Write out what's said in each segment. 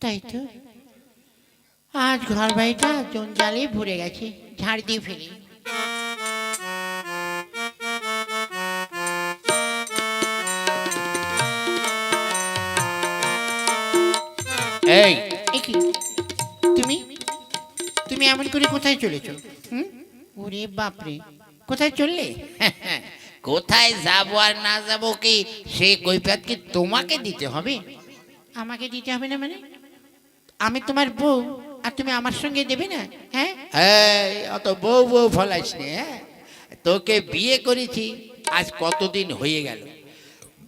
তাই তো আজ ঘর বাড়িটা জঞ্জালে ভরে গেছে ঝাড় দিয়ে ফেলি। এই। কি? তুমি? তুমি এমন করে কোথায় চলেছ? হুম? ওরে বাপরে। কোথায় চললে? কোথায় যাব আর না যাব কি? সে কৈফিয়ত কি তোমাকে দিতে হবে? আমাকে দিতে হবে না মানে? আমি তোমার বউ আর তুমি আমার সঙ্গে দেবে না হ্যাঁ? হ্যাঁ অত বউ বউ ফলাইস নে হ্যাঁ? তোকে বিয়ে করেছি আজ কতদিন হয়ে গেল?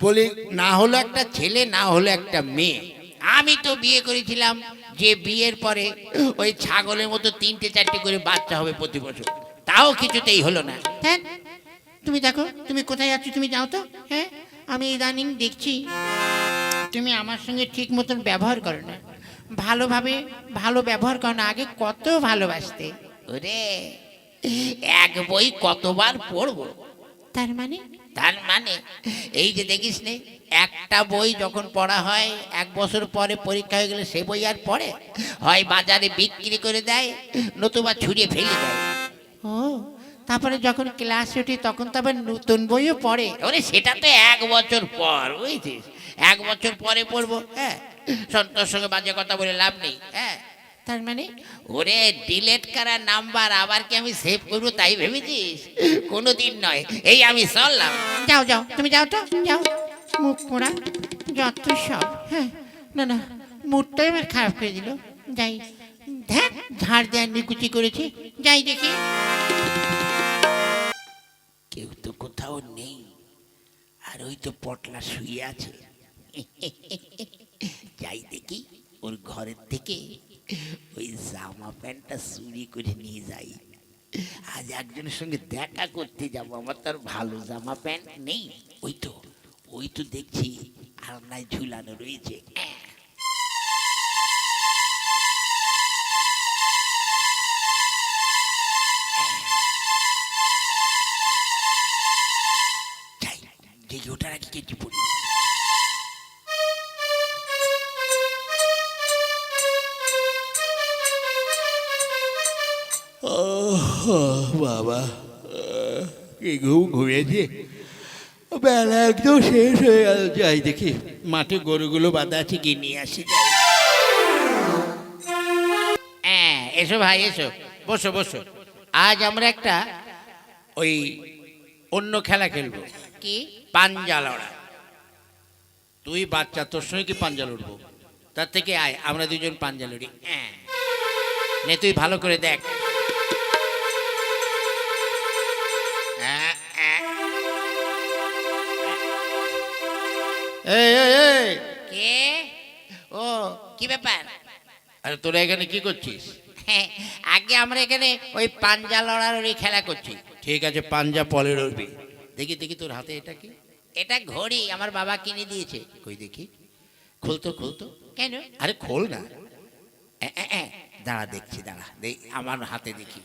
বলি না হলো একটা ছেলে না হলো একটা মেয়ে। আমি তো বিয়ে করেছিলাম যে বিয়ের পরে ওই ছাগলের মতো তিনটে চারটে করে বাচ্চা হবে প্রতি বছর। তাও কিছুতেই হলো না। হ্যাঁ? তুমি দেখো তুমি কোথায় যাচ্ছ তুমি যাও তো হ্যাঁ? আমি ইদানিং দেখছি তুমি আমার সঙ্গে ঠিক মতন ব্যবহার করো না। ভালোভাবে ভালো ব্যবহার করো না আগে কত ভালোবাসতে? ওরে এক বই কতবার পড়ব? তার মানে? তার মানে এই যে দেখিস নে একটা বই যখন পড়া হয় এক বছর পরে পরীক্ষা হয়ে গেলে সে বই আর পড়ে? হয় বাজারে বিক্রি করে দেয় নতুবা ছুঁড়িয়ে ফেলে দেয়। ও তারপরে যখন ক্লাসে উঠি তখন তো আবার নতুন বইও পড়ে। ওরে সেটা তো এক বছর পর বুঝছিস? এক বছর পরে পড়ব হ্যাঁ? সন্তোর সঙ্গে বাজে কথা বলে লাভ নেই হ্যাঁ? তার মানে? ওরে ডিলেট করা নাম্বার আবার কি আমি সেভ করব তাই ভেবেছিস? কোনোদিন নয় এই আমি চললাম। যাও যাও তুমি যাও তো যাও। মুখ পোড়া যত সব হ্যাঁ। না না মুডটাই আমার খারাপ করে দিল। যাই দেখ ঝাড় দেওয়ার নিকুচি করেছি। যাই দেখি। কেউ তো কোথাও নেই আর ওই তো পটলা শুয়ে আছে। যাই দেখি ওর ঘরের থেকে ওই জামা প্যান্টটা চুরি করে নিয়ে যাই। আজ একজনের সঙ্গে দেখা করতে যাব, আমার তো আর ভালো জামা প্যান্ট নেই। ওই তো ওই তো দেখছি আলনায় ঝুলানো রয়েছে। বাবা। কি ঘুম ঘুমিয়েছে। বেলা একদম শেষ হয়ে গেল। যাই দেখি মাঠে গরুগুলো বাঁধা আছে কি নিয়ে আসি হ্যাঁ এসো ভাই এসো। বসো বসো। আজ আমরা একটা ওই অন্য খেলা খেলব। কি? পাঞ্জা লড়া। তুই বাচ্চা তোর সঙ্গে কি পাঞ্জা লড়বো? তার থেকে আয় আমরা দুজন পাঞ্জা লড়ি। হ্যাঁ। নে তুই ভালো করে দেখ। কে? ও। কি ব্যাপার? আরে তোরা এখানে কি করছিস? হ্যাঁ, আগে আমরা এখানে ওই পাঞ্জা লড়ালড়ি খেলা করছি। ঠিক আছে পাঞ্জা পলে লড়বি। দেখি দেখি তোর হাতে এটা কি? এটা ঘড়ি আমার বাবা কিনে দিয়েছে। কই দেখি? খুলতো খুলতো? কেন? আরে খোল না। এ, এ, এ, দাঁড়া দেখছি দাঁড়া। দেখ আমার হাতে দেখি।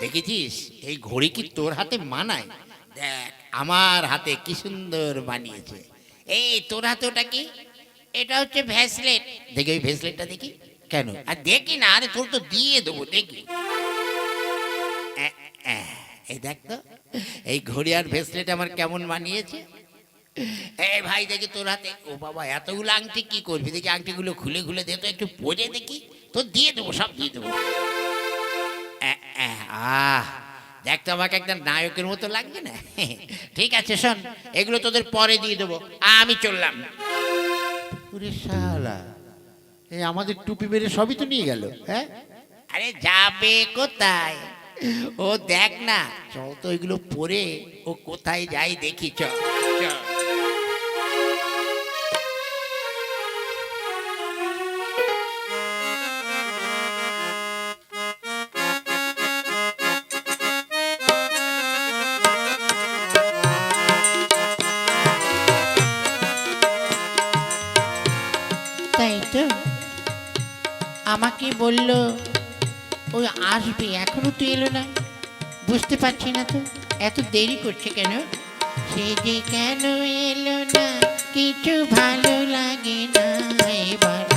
দেখেছিস? এই ঘড়ি কি তোর হাতে মানায়? দেখ আমার হাতে কি সুন্দর বানিয়েছে। এই তোর হাতে ওটা কি? এটা হচ্ছে ভ্যাসলেট দেখি ওই ভেসলেটটা দেখি। কেন? আর দেখি না, আরে তোর তো দিয়ে দেবো, দেখি। এই দেখ তো, এই ঘড়ি আর ভেসলেট আমার কেমন বানিয়েছে। এই ভাই, দেখি তোর হাতে। ও বাবা, এতগুলো আংটি কি করবি? দেখি আংটিগুলো খুলে খুলে দে তো, একটু পরে দেখি। তো দিয়ে দেবো, সব দিয়ে দেবো। আহ। দেখ তো আমাকে একদম নায়কের মতো লাগবে না। ঠিক আছে শোন এগুলো তোদের পরে দিয়ে দেবো। আমি চললাম। ওরে শালা এই আমাদের টুপি মেরে সবই তো নিয়ে গেল হ্যাঁ? আরে যাবে কোথায়? ও দেখ না চল তো এগুলো পরে ও কোথায় যাই দেখি চল। বলল, ওই আসবে এখনও তো এলো না। বুঝতে পারছি না তো, এত দেরি করছে কেন? সে যে কেন এলো না, কিছু ভালো লাগে না, এবার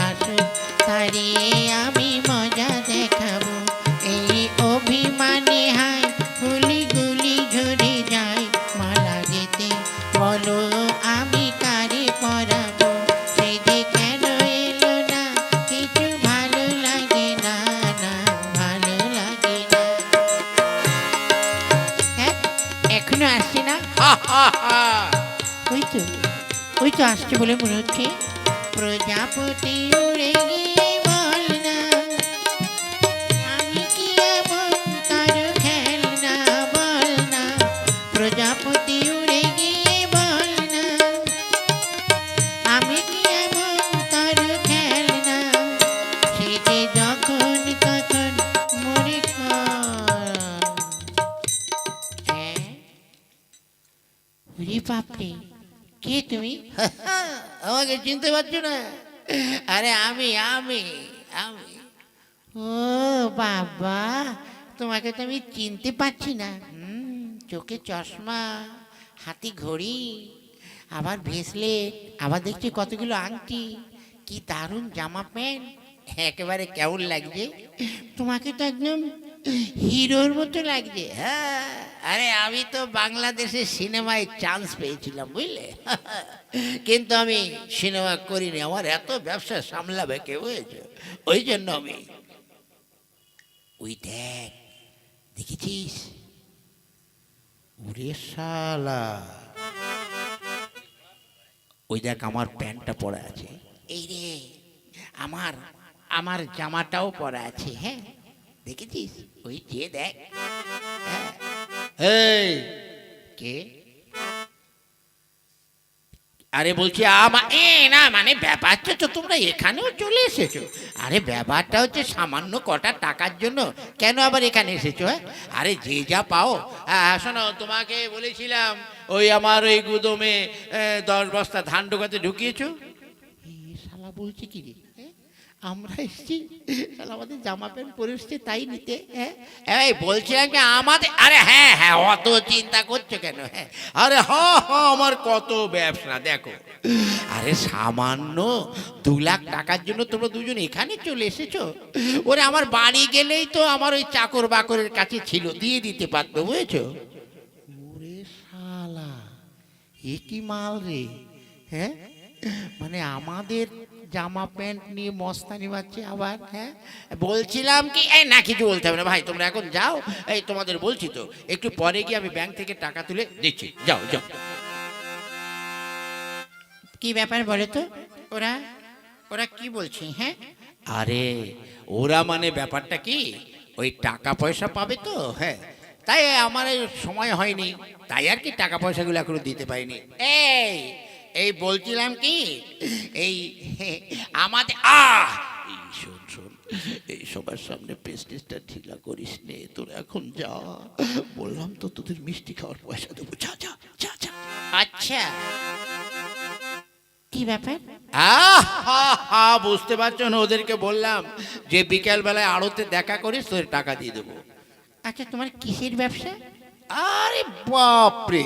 আসছে বলে মনে হচ্ছে। প্রজাপতি উড়ে গিয়ে কে তুমি? আমাকে চিনতে পারছ না? আরে আমি আমি আমি। ও বাবা তোমাকে তো আমি চিনতে পারছি না। চোখে চশমা হাতি ঘড়ি আবার ভেসলেট আবার দেখছি কতগুলো আংটি। কি দারুণ জামা প্যান্ট। একেবারে কেমন লাগছে? তোমাকে তো একদম হিরোর মতো লাগছে। হ্যাঁ। আরে, আমি তো বাংলাদেশের সিনেমায় চান্স পেয়েছিলাম, বুঝলে? কিন্তু আমি সিনেমা করিনি, আমার এত ব্যবসা সামলাবে কেউ হয়েছে ওই জন্য আমি ওই দেখ, দেখেছিস? ওরে শালা। ওই দেখ, আমার প্যান্টটা পরা আছে। এই রে, আমার আমার জামাটাও পরা আছে হ্যাঁ? দেখেছিস? ওই যে দেখ। এই কে? আরে বলছি আমা এ না মানে ব্যাপারটা তো তোমরা এখানেও চলে এসেছ। আরে ব্যাপারটা হচ্ছে সামান্য কটা টাকার জন্য কেন আবার এখানে এসেছ হ্যাঁ? আরে যে যা পাও। হ্যাঁ শোনো তোমাকে বলেছিলাম ওই আমার ওই গুদমে দশ বস্তা ধান ঢোকাতে ঢুকিয়েছো। এ শালা বলছে কি রে? আমরা এসেছি। শালা আমাদের জামা প্যান্ট পরে এসছে তাই নিতে হ্যাঁ? এই বলছিলাম কি আমাদের আরে হ্যাঁ হ্যাঁ অত চিন্তা করছ কেন? হ্যাঁ। আরে হ হ আমার কত ব্যবসা দেখো। আরে সামান্য দু লাখ টাকার জন্য তোমরা দুজন এখানে চলে এসেছ? ওরে আমার বাড়ি গেলেই তো আমার ওই চাকর বাকরের কাছে ছিল দিয়ে দিতে পারতো বুঝেছ? ওরে শালা এ কি মাল রে হ্যাঁ? মানে আমাদের জামা প্যান্ট নিয়ে মস্তানি মারছে আবার হ্যাঁ? বলছিলাম কি এই না কিছু বলতে হবে না ভাই তোমরা এখন যাও। এই তোমাদের বলছি তো একটু পরে গিয়ে আমি ব্যাংক থেকে টাকা তুলে দিচ্ছি। যাও যাও। কি ব্যাপার বলে তো? ওরা ওরা কি বলছে হ্যাঁ? আরে ওরা মানে ব্যাপারটা কি ওই টাকা পয়সা পাবে তো হ্যাঁ? তাই আমার সময় হয়নি তাই আর কি টাকা পয়সাগুলো এখনও দিতে পারিনি। এই এই বলছিলাম কি? এই আমাদের আহ এই শোন শোন এই সবার সামনে প্রেস্টিজটা ঢিলা করিস নে তোর এখন যা। বললাম তো তোদের মিষ্টি খাওয়ার পয়সা দেবো। যা যা যা যা। আচ্ছা। কি ব্যাপার? হা, হা, বুঝতে পারছ না ওদেরকে বললাম যে বিকেল বেলায় আড়তে দেখা করিস তোদের টাকা দিয়ে দেবো। আচ্ছা তোমার কিসের ব্যবসা? আরে বাপরে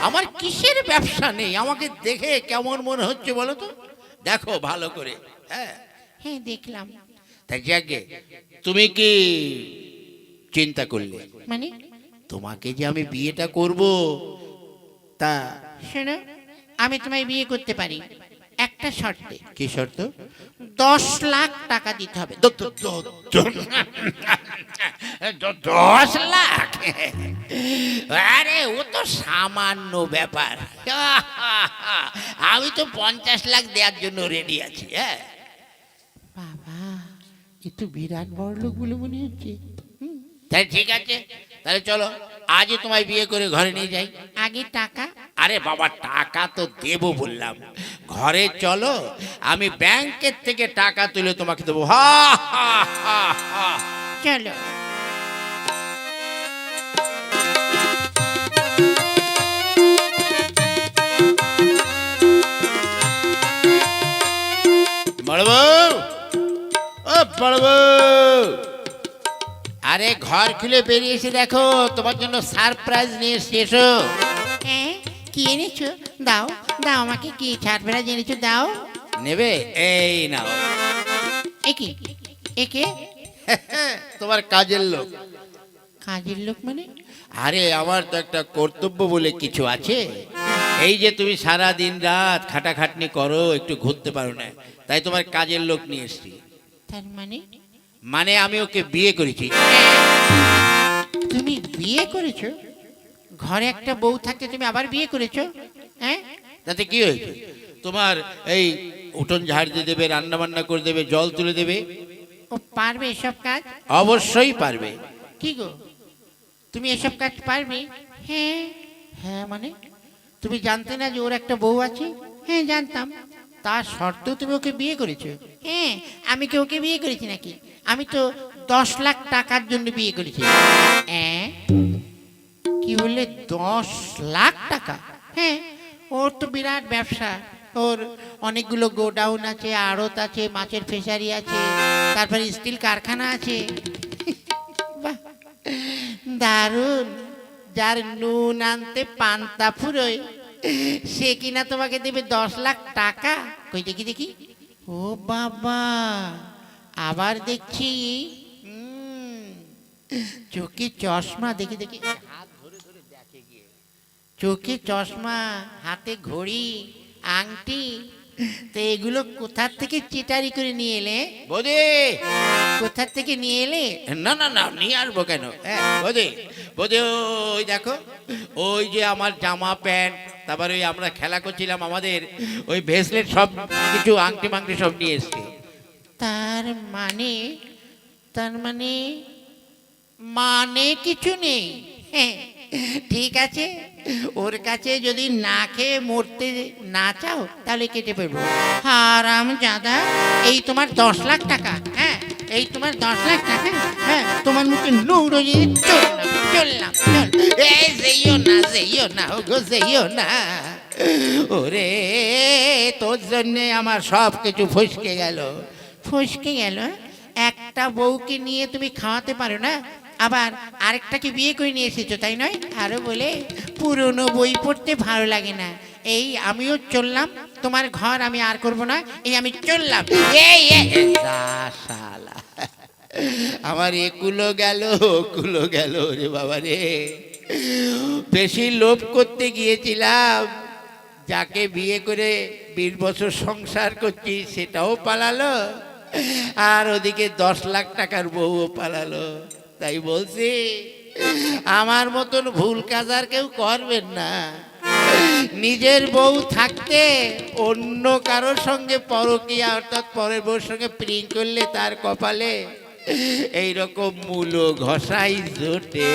আমার কিসের ব্যবসা নেই? আমাকে দেখে কেমন মনে হচ্ছে বলো তো? দেখো ভালো করে হ্যাঁ। হ্যাঁ দেখলাম। তাই যাকে তুমি কি চিন্তা করলে? মানে? তোমাকে যে আমি বিয়েটা করব তা শোনো আমি তোমায় বিয়ে করতে পারি। একটা শর্তে। কি শর্ত? দশ লাখ টাকা দিতে হবে। দশ লাখ? আরে ও তো সামান্য ব্যাপার। আমি তো পঞ্চাশ লাখ দেওয়ার জন্য রেডি আছি হ্যাঁ। বাবা এ তো বিরাট বড় লোক বলে মনে হচ্ছে। তাহলে ঠিক আছে তাহলে চলো আজই তোমায় বিয়ে করে ঘরে নিয়ে যাই। আগে টাকা? আরে বাবা টাকা তো দেবো বললাম। ঘরে চলো আমি ব্যাংকের থেকে টাকা তুলে তোমাকে দেবো। হা হা হা হা। চলো আরে ঘর খুলে বেরিয়ে এসে দেখো। তোমার জন্য সারপ্রাইজ নিয়ে এসছি এসো। কি এনেছো? দাও দাও আমাকে কি সারপ্রাইজ এনেছো দাও। নেবে? এই নাও। একে একে তোমার কাজের লোক। কাজের লোক মানে? আরে আমার তো একটা কর্তব্য বলে কিছু আছে। এই যে তুমি সারা দিন রাত খাটাখাটনি করো একটু ঘুরতে পারো না। তাই তোমার কাজের লোক নিয়ে এসছি। তার মানে? মানে আমি ওকে বিয়ে করেছি। তুমি বিয়ে করেছ? ঘরে একটা বউ থাকতে তুমি আবার বিয়ে করেছ? হ্যাঁ? তাতে কি হয়েছে? তোমার এই উঠোন ঝাড় দিয়ে দেবে রান্না বান্না করে দেবে জল তুলে দেবে? ও পারবে এসব কাজ? অবশ্যই পারবে। কি গো? তুমি এসব কাজ পারবে? হ্যাঁ। হ্যাঁ মানে? তুমি জানতে না যে ওর একটা বউ আছে? হ্যাঁ জানতাম। তার শর্তেও তুমি ওকে বিয়ে করেছ? হ্যাঁ আমি কি ওকে বিয়ে করেছি নাকি? আমি তো দশ লাখ টাকার জন্য বিয়ে করেছি। হ্যাঁ কি বললে? দশ লাখ টাকা? হ্যাঁ ওর তো বিরাট ব্যবসা। ওর অনেকগুলো গোডাউন আছে, আড়ত আছে, মাছের ফিশারি আছে, তারপরে স্টিল কারখানা আছে। দারুণ। যার নুন আনতে পান্তা ফুরোয়, সে কিনা তোমাকে দেবে দশ লাখ টাকা? কই, দেখি দেখি। ও বাবা, আবার দেখছি। চোখে চশমা, দেখি দেখি। চোখে চশমা, হাতে ঘড়ি। আংটি তো এগুলো কোথার থেকে চিটারি করে নিয়ে এলে? বোধে কোথার থেকে নিয়ে এলে? না না না নিয়ে আসব কেন? হ্যাঁ। বোধে বোধে ওই দেখো ওই যে আমার জামা প্যান্ট তারপরে ওই আমরা খেলা করছিলাম আমাদের ওই ভেসলেট সব কিছু আংটি মাংটি সব নিয়ে এসছে। তার মানে তার মানে মানে কিছু নেই। হ্যাঁ, ঠিক আছে। ওর কাছে যদি না খেয়ে মরতে না চাও, তাহলে কেটে ফেলব। হারাম জাদা, এই তোমার দশ লাখ টাকা হ্যাঁ এই তোমার দশ লাখ টাকা হ্যাঁ তোমার মুখে নুরো চললাম চললাম চল এই যেইও না যেইও না যেইও না। ওরে, তোর জন্যে আমার সব কিছু ফসকে গেল। ফসকে গেল একটা বউকে নিয়ে তুমি খাওয়াতে পারো না আবার আরেকটাকে বিয়ে করে নিয়ে এসেছ, তাই নয়? আরও বলে, পুরনো বই পড়তে ভালো লাগে না। এই আমিও চললাম। তোমার ঘর আমি আর করব না। এই আমি চললাম। আমার একুলো গেল, ওকুলো গেল রে বাবা রে। বেশি লোভ করতে গিয়েছিলাম। যাকে বিয়ে করে বিশ বছর সংসার করছি, সেটাও পালালো। আর ওদিকে দশ লাখ টাকার বউও পালালো। তাই বলছি, আমার মতন ভুল কাজ আর কেউ করবেন না। নিজের বউ থাকতে অন্য কারোর সঙ্গে পরকিয়া, অর্থাৎ পরের বউর সঙ্গে প্রিং করলে তার কপালে এইরকম মূল ঘষাই জোটে।